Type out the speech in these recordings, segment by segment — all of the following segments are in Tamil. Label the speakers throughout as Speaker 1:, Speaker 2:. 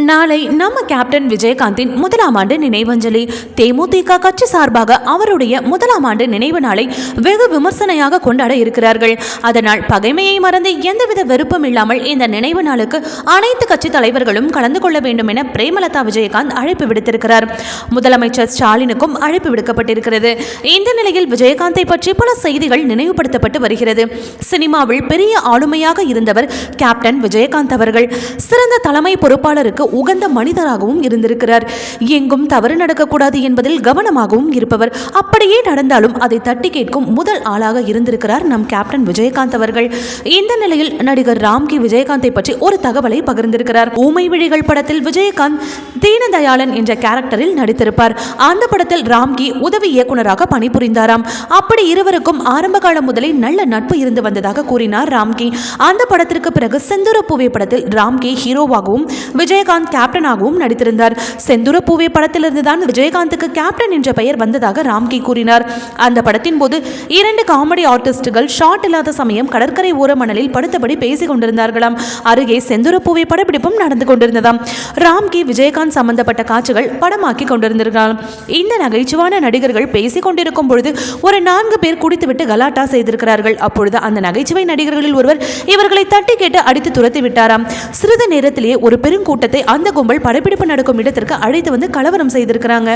Speaker 1: நாளை நம்ம கேப்டன் விஜயகாந்தின் முதலாம் ஆண்டு நினைவஞ்சலி. தேமுதிக கட்சி சார்பாக அவருடைய முதலாம் ஆண்டு நினைவு நாளை வெகு விமர்சனையாக கொண்டாட இருக்கிறார்கள். அதனால் பகைமையை மறந்து எந்தவித வெறுப்பும் இல்லாமல் இந்த நினைவு நாளுக்கு அனைத்து கட்சி தலைவர்களும் கலந்து கொள்ள வேண்டும் என பிரேமலதா விஜயகாந்த் அழைப்பு விடுத்திருக்கிறார். முதலமைச்சர் ஸ்டாலினுக்கும் அழைப்பு விடுக்கப்பட்டிருக்கிறது. இந்த நிலையில் விஜயகாந்தை பற்றி பல செய்திகள் நினைவுபடுத்தப்பட்டு வருகிறது. சினிமாவில் பெரிய ஆளுமையாக இருந்தவர் கேப்டன் விஜயகாந்த் அவர்கள். சிறந்த தலைமை பொறுப்பாளருக்கு உகந்த மனிதராகவும் இருந்திருக்கிறார். எங்கும் தவறு நடக்கக்கூடாது என்பதில் கவனமாகவும் இருப்பவர். அப்படியே நடந்தாலும் அதை தட்டி கேட்கும் முதல் ஆளாக இருந்திருக்கிறார் நம் கேப்டன் விஜயகாந்த் அவர்கள். இந்த நிலையில் நடிகர் ராம்கி விஜயகாந்தை பற்றி ஒரு தகவலை பகிர்ந்திருக்கிறார். ஊமை விழிகள் படத்தில் விஜயகாந்த் தீனதயாளன் என்ற கேரக்டரில் நடித்திருப்பார். அந்த படத்தில் ராம்கி உதவி இயக்குனராக பணிபுரிந்தாராம். அப்படி இருவருக்கும் ஆரம்ப காலம் முதலே நல்ல நட்பு இருந்து வந்ததாக கூறினார் ராம்கி. அந்த படத்திற்கு பிறகு செந்தூர பூவே படத்தில் ராம்கி ஹீரோவாகவும் விஜயகாந்த் கேப்டனாகவும் நடித்திருந்தார். செந்தூர பூவே படத்திலிருந்து தான் விஜயகாந்துக்கு கேப்டன் என்ற பெயர் வந்ததாக ராம்கி கூறினார். அந்த படத்தின் போது இரண்டு காமெடி ஆர்டிஸ்டுகள் ஷாட் இல்லாத சமயம் கடற்கரை ஓர மணலில் படுத்தபடி பேசிக் கொண்டிருந்தார்களாம். அருகே செந்தூர பூவே படப்பிடிப்பும் நடந்து கொண்டிருந்ததாம். ராம்கி விஜயகாந்த் சம்பந்தப்பட்ட காட்சிகள் படமாக்கி கொண்டிருந்திருக்கலாம் இந்த நகைச்சுவான நடிகர்கள் பேசிக் கொண்டிருக்கும் பொழுது ஒரு நான்கு பேர் குடித்துவிட்டு கலாட்டா செய்திருக்கிறார்கள். அப்பொழுது அந்த நகைச்சுவை நடிகர்களில் ஒருவர் இவர்களை தட்டி கேட்டு அடித்து துரத்தி விட்டாராம் சிறிது நேரத்திலேயே ஒரு பெருங்கூட்டத்தை அந்த கும்பல் படப்பிடிப்பு நடக்கும் இடத்திற்கு அழைத்து வந்து கலவரம் செய்திருக்கிறாங்க.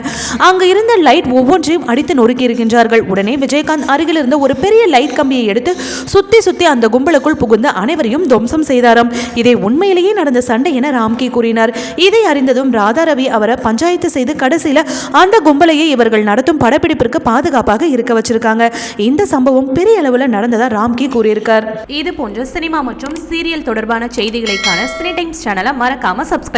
Speaker 1: அங்க இருந்த லைட் ஒவ்வொன்றையும் அடித்து நொறுக்கி இருக்கின்றார்கள். உடனே விஜயகாந்த் அருகில் இருந்த ஒரு பெரிய லைட் கம்பியை எடுத்து சுத்தி சுத்தி அந்த கும்பலுக்குள் புகுந்த அனைவரையும் துவம்சம் செய்தாராம். இதை உண்மையிலேயே நடந்த சண்டை என ராம்கி கூறினார். இதை அறிந்ததும் ராதா ரவி அவரை பஞ்சாயத்து செய்து கடைசியில அந்த கும்பலையே இவர்கள் நடத்தும் படப்பிடிப்பிற்கு பாதுகாப்பாக இருக்க வச்சிருக்காங்க. இந்த சம்பவம் பெரிய அளவில் நடந்ததா ராம்கி கூறியிருக்கார். இது போன்ற சினிமா மற்றும் சீரியல் தொடர்பான செய்திகளைக்கான சினி டைம்ஸ் சேனலை மறக்காம சப்ஸ்கிரைப்